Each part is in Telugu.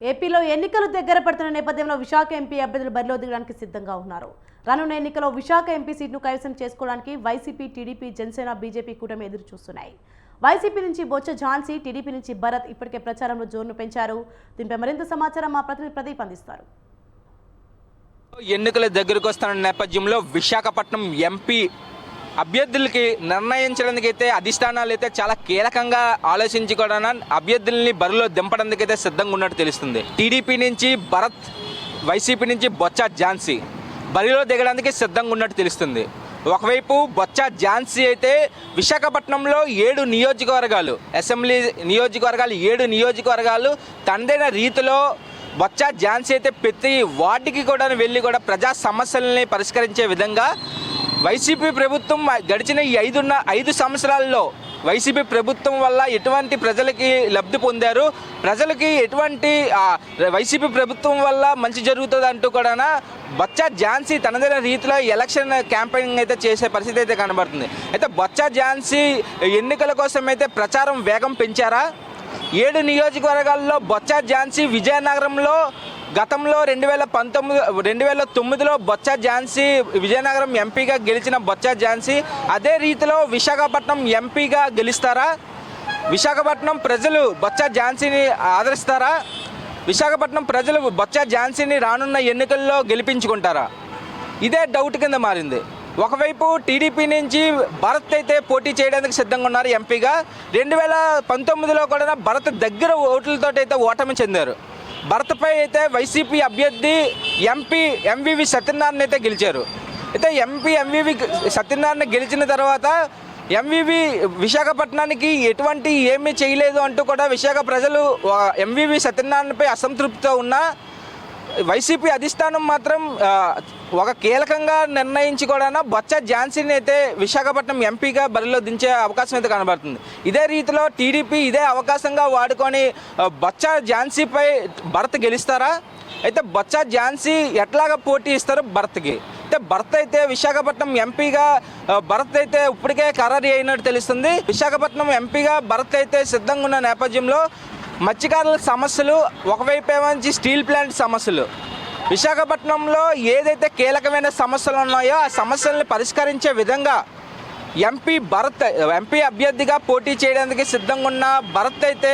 ఏపీలో ఎన్నికలు దగ్గర పడుతున్న నేపథ్యంలో విశాఖ ఎంపీ అభ్యర్థులు బరిలో దిగడానికి సిద్ధంగా ఉన్నారు. రానున్న ఎన్నికల్లో విశాఖ ఎంపీ సీట్ను కైవసం చేసుకోవడానికి వైసీపీ టీడీపీ జనసేన బీజేపీ కూటమి ఎదురు చూస్తున్నాయి. వైసీపీ నుంచి బొచ్చ ఝాన్సీ టీడీపీ నుంచి భరత్ ఇప్పటికే ప్రచారంలో జోరును పెంచారు. దీనిపై మరింత సమాచారం మా ప్రతినిధి ప్రదీప్ అందిస్తారు. ఎన్నికల దగ్గరకు వస్తున్న నేపథ్యంలో విశాఖపట్నం ఎంపీ అభ్యర్థులకి నిర్ణయించడానికి అయితే అధిష్టానాలు అయితే చాలా కీలకంగా ఆలోచించి కూడా అభ్యర్థుల్ని బరిలో దింపడానికి అయితే సిద్ధంగా ఉన్నట్టు తెలుస్తుంది. టీడీపీ నుంచి భరత్ వైసీపీ నుంచి బొత్స ఝాన్సీ బరిలో దిగడానికి సిద్ధంగా ఉన్నట్టు తెలుస్తుంది. ఒకవైపు బొత్స ఝాన్సీ అయితే విశాఖపట్నంలో ఏడు నియోజకవర్గాలు అసెంబ్లీ నియోజకవర్గాలు ఏడు నియోజకవర్గాలు తనదైన రీతిలో బొత్స ఝాన్సీ అయితే ప్రతి వార్డుకి కూడా వెళ్ళి కూడా ప్రజా సమస్యల్ని పరిష్కరించే విధంగా వైసీపీ ప్రభుత్వం గడిచిన ఈ ఐదున్న ఐదు సంవత్సరాల్లో వైసీపీ ప్రభుత్వం వల్ల ఎటువంటి ప్రజలకి లబ్ధి పొందారు? ప్రజలకి ఎటువంటి వైసీపీ ప్రభుత్వం వల్ల మంచి జరుగుతుంది అంటూ కూడా బొత్స ఝాన్సీ తనదైన రీతిలో ఎలక్షన్ క్యాంపెయినింగ్ అయితే చేసే పరిస్థితి అయితే కనబడుతుంది. అయితే బొత్స ఝాన్సీ ఎన్నికల కోసం అయితే ప్రచారం వేగం పెంచారా? ఏడు నియోజకవర్గాల్లో బొత్స ఝాన్సీ విజయనగరంలో గతంలో రెండు వేల పంతొమ్మిది రెండు వేల తొమ్మిదిలో బొత్స ఝాన్సీ విజయనగరం ఎంపీగా గెలిచిన బొత్స ఝాన్సీ అదే రీతిలో విశాఖపట్నం ఎంపీగా గెలుస్తారా? విశాఖపట్నం ప్రజలు బొత్స ఝాన్సీని ఆదరిస్తారా? విశాఖపట్నం ప్రజలు బొత్స ఝాన్సీని రానున్న ఎన్నికల్లో గెలిపించుకుంటారా? ఇదే డౌట్ కింద మారింది. ఒకవైపు టీడీపీ నుంచి భరత్ అయితే పోటీ చేయడానికి సిద్ధంగా ఉన్నారు ఎంపీగా. రెండు వేల పంతొమ్మిదిలో కూడా భరత్ దగ్గర ఓట్లతో అయితే ఓటమి చెందారు. భరత్పై అయితే వైసీపీ అభ్యర్థి ఎంపీ ఎంవివి సత్యనారాయణ అయితే గెలిచారు. అయితే ఎంపీ ఎంవివి సత్యనారాయణ గెలిచిన తర్వాత ఎంవివి విశాఖపట్నానికి ఎటువంటి ఏమీ చేయలేదు అంటూ కూడా విశాఖ ప్రజలు ఎంవివి సత్యనారాయణపై అసంతృప్తితో ఉన్నా వైసీపీ అధిష్టానం మాత్రం ఒక కీలకంగా నిర్ణయించి కూడా బొత్స ఝాన్సీని అయితే విశాఖపట్నం ఎంపీగా బరిలో దించే అవకాశం అయితే కనబడుతుంది. ఇదే రీతిలో టీడీపీ ఇదే అవకాశంగా వాడుకొని బొత్స ఝాన్సీపై భరత్ గెలుస్తారా? అయితే బొత్స ఝాన్సీ ఎట్లాగా పోటీ ఇస్తారు భరత్కి. అయితే భరత్ అయితే విశాఖపట్నం ఎంపీగా భరత్ అయితే ఇప్పటికే ఖరారీ అయినట్టు తెలుస్తుంది. విశాఖపట్నం ఎంపీగా భరత్ అయితే సిద్ధంగా ఉన్న నేపథ్యంలో మత్స్యకారుల సమస్యలు ఒకవైపు ఏమంచి స్టీల్ ప్లాంట్ సమస్యలు. విశాఖపట్నంలో ఏదైతే కీలకమైన సమస్యలు ఉన్నాయో ఆ సమస్యలను పరిష్కరించే విధంగా ఎంపీ భరత్ ఎంపీ అభ్యర్థిగా పోటీ చేయడానికి సిద్ధంగా ఉన్న భరత్ అయితే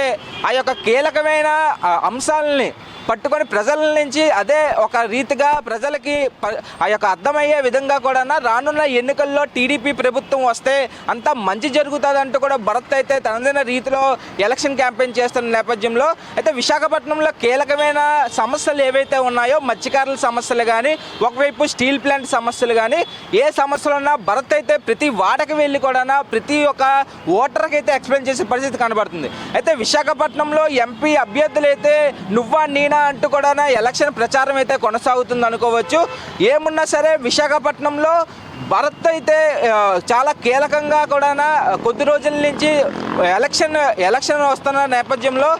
ఆ యొక్క కీలకమైన అంశాలని పట్టుకొని ప్రజల నుంచి అదే ఒక రీతిగా ప్రజలకి ప- ఆ యొక్క అర్థమయ్యే విధంగా కూడా రానున్న ఎన్నికల్లో టీడీపీ ప్రభుత్వం వస్తే అంతా మంచి జరుగుతుంది అంటూ కూడా భరత్ అయితే తనదైన రీతిలో ఎలక్షన్ క్యాంపెయిన్ చేస్తున్న నేపథ్యంలో. అయితే విశాఖపట్నంలో కీలకమైన సమస్యలు ఏవైతే ఉన్నాయో మత్స్యకారుల సమస్యలు కానీ ఒకవైపు స్టీల్ ప్లాంట్ సమస్యలు కానీ ఏ సమస్యలు ఉన్నా భరత్ అయితే ప్రతి వాడకి వెళ్ళి కూడా ప్రతి ఒక్క ఓటర్కి అయితే ఎక్స్ప్లెయిన్ చేసే పరిస్థితి కనబడుతుంది. అయితే విశాఖపట్నంలో ఎంపీ అభ్యర్థులు అయితే నువ్వా నేనా అంటూ కూడా ఎలక్షన్ ప్రచారం అయితే కొనసాగుతుంది అనుకోవచ్చు. ఏమున్నా సరే విశాఖపట్నంలో భరత్ అయితే చాలా కీలకంగా కూడా కొద్ది రోజుల నుంచి ఎలక్షన్ ఎలక్షన్ వస్తున్న నేపథ్యంలో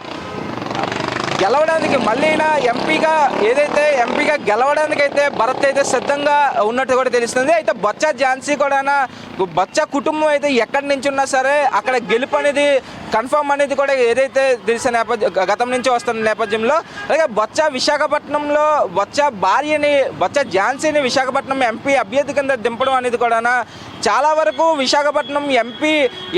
గెలవడానికి మళ్ళీ ఎంపీగా ఏదైతే ఎంపీగా గెలవడానికి అయితే భరత్ అయితే సిద్ధంగా ఉన్నట్టు కూడా తెలుస్తుంది. అయితే బొత్స ఝాన్సీ కూడా బొత్స కుటుంబం అయితే ఎక్కడి నుంచి ఉన్నా సరే అక్కడ గెలుపు అనేది కన్ఫర్మ్ అనేది కూడా ఏదైతే తెలిసిన నేపథ్యం గతం నుంచి వస్తున్న నేపథ్యంలో అలాగే బొత్స విశాఖపట్నంలో బొత్స భార్యని బొత్స ఝాన్సీని విశాఖపట్నం ఎంపీ అభ్యర్థి కింద దింపడం అనేది కూడా చాలా వరకు విశాఖపట్నం ఎంపీ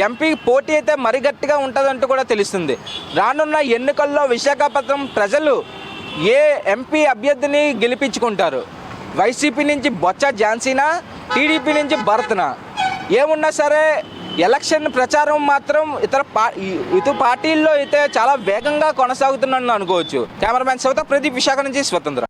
ఎంపీ పోటీ అయితే మరి గట్టిగా ఉంటుందంటూ కూడా తెలుస్తుంది. రానున్న ఎన్నికల్లో విశాఖపట్నం ప్రజలు ఏ ఎంపీ అభ్యర్థిని గెలిపించుకుంటారు? వైసీపీ నుంచి బొత్స ఝాన్సీనా టీడీపీ నుంచి భరత్నా? ఏమున్నా సరే ఎలక్షన్ ప్రచారం మాత్రం ఇతర పా ఇతర పార్టీల్లో అయితే చాలా వేగంగా కొనసాగుతుందని అనుకోవచ్చు. కెమెరామ్యాన్ శివత ప్రదీప్ విశాఖ నుంచి స్వతంత్ర.